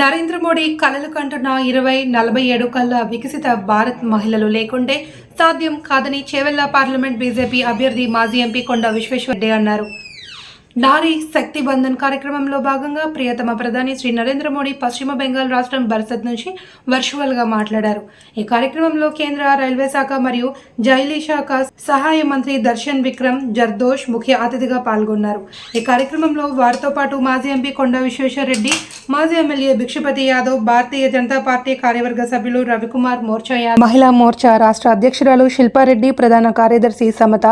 నరేంద్ర మోడీ కలలు కంటున్న ఇరవై నలభై ఏడు కల్లా వికసిత భారత్ మహిళలు లేకుంటే సాధ్యం కాదని చేవెళ్ళ పార్లమెంట్ బీజేపీ అభ్యర్థి మాజీ ఎంపీ కొండ విశ్వేశ్వరరెడ్డి అన్నారు. నారీ శక్తి బంధన్ కార్యక్రమంలో భాగంగా ప్రియతమ ప్రధాని శ్రీ నరేంద్ర మోడీ పశ్చిమ బెంగాల్ రాష్ట్రం బర్సత్ నుంచి వర్చువల్గా మాట్లాడారు. ఈ కార్యక్రమంలో కేంద్ర రైల్వే శాఖ మరియు జైలీ శాఖ సహాయ మంత్రి దర్శన్ విక్రమ్ జర్దోష్ ముఖ్య అతిథిగా పాల్గొన్నారు. ఈ కార్యక్రమంలో వారితో పాటు మాజీ ఎంపీ కొండ విశ్వేశ్వరరెడ్డి మాజీ ఎమ్మెల్యే భిక్షపతి యాదవ్ భారతీయ జనతా పార్టీ కార్యవర్గ సభ్యులు రవికుమార్ మోర్చా మహిళా మోర్చా రాష్ట్ర అధ్యక్షురాలు శిల్పారెడ్డి ప్రధాన కార్యదర్శి సమత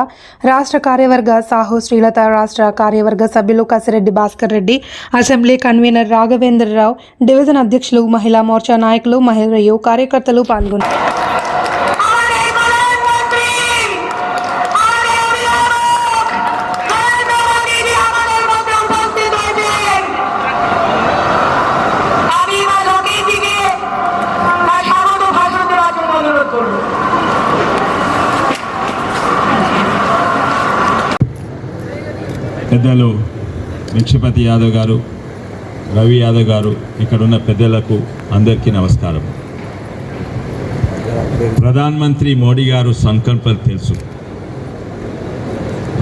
రాష్ట్ర కార్యవర్గ సాహు శ్రీలత రాష్ట్ర కార్యవర్గ వర్గ సభ్యులు Kasireddy Bhaskar Reddy assembly convener Raghavendra Rao division అధ్యక్షులు మహిళా మోర్చా నాయకులు మహిళలు కార్యకర్తలు పాల్గొన్నారు. పెద్దలు భిక్షపతి యాదవ్ గారు రవి యాదవ్ గారు ఇక్కడున్న పెద్దలకు అందరికీ నమస్కారం ప్రధాన్ మంత్రి మోడీ గారు సంకల్పం తెలుసు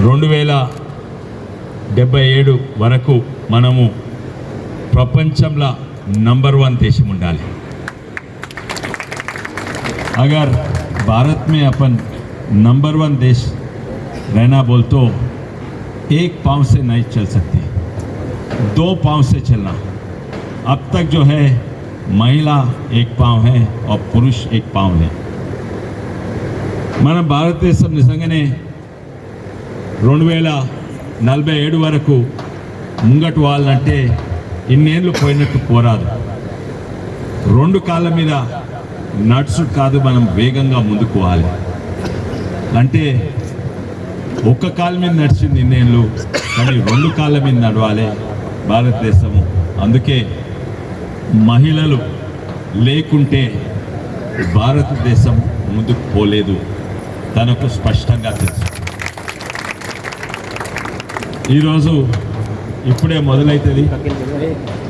రెండు వేల డెబ్బై ఏడు వరకు మనము ప్రపంచంలో నంబర్ వన్ దేశం ఉండాలి अगर भारत में अपन नंबर वन देश रहना बोल तो एक पाँव से नहीं चल सकते दो पाँव से चलना अब तक जो है महिला एक पाँव है और पुरुष एक पाँव है మన భారతదేశం నిజంగానే రెండు వేల నలభై ఏడు వరకు ముంగటు వాళ్ళంటే ఇన్నేళ్ళు పోయినట్టు పోరాదు రెండు కాళ్ళ మీద నడుచుడు కాదు మనం వేగంగా ముందుకు పోవాలి అంటే ఒక్క కాలం మీద నడిచింది ఇన్నేళ్ళు కానీ రెండు కాళ్ళ మీద నడవాలి భారతదేశము. అందుకే మహిళలు లేకుంటే భారతదేశం ముందుకు పోలేదు. తనకు స్పష్టంగా తెలుసు. ఈరోజు ఇప్పుడే మొదలవుతుంది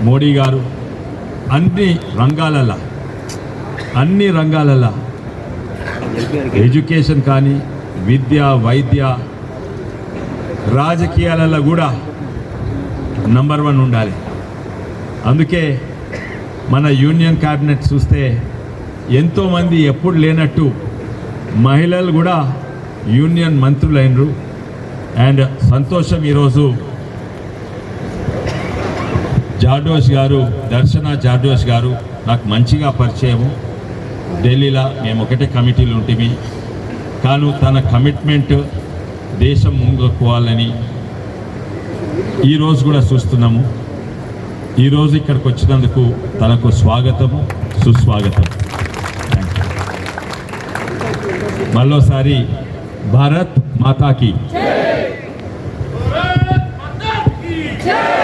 మోడీ గారు. అన్ని రంగాలలో అన్ని రంగాలలో ఎడ్యుకేషన్ కానీ విద్య వైద్య రాజకీయాలలో కూడా నంబర్ వన్ ఉండాలి. అందుకే మన యూనియన్ క్యాబినెట్ చూస్తే ఎంతోమంది ఎప్పుడు లేనట్టు మహిళలు కూడా యూనియన్ మంత్రులైనరు. అండ్ సంతోషం ఈరోజు జార్డోష్ గారు దర్శన జార్డోష్ గారు నాకు మంచిగా పరిచయము. ఢిల్లీలో మేము ఒకటే కమిటీలు ఉంటిమి. కాను తన కమిట్మెంట్ దేశం ముందుకోవాలని ఈరోజు కూడా చూస్తున్నాము. ఈరోజు ఇక్కడికి వచ్చినందుకు తనకు స్వాగతము సుస్వాగతం. Thank you. మళ్ళోసారి భారత్ మాతాకి. జై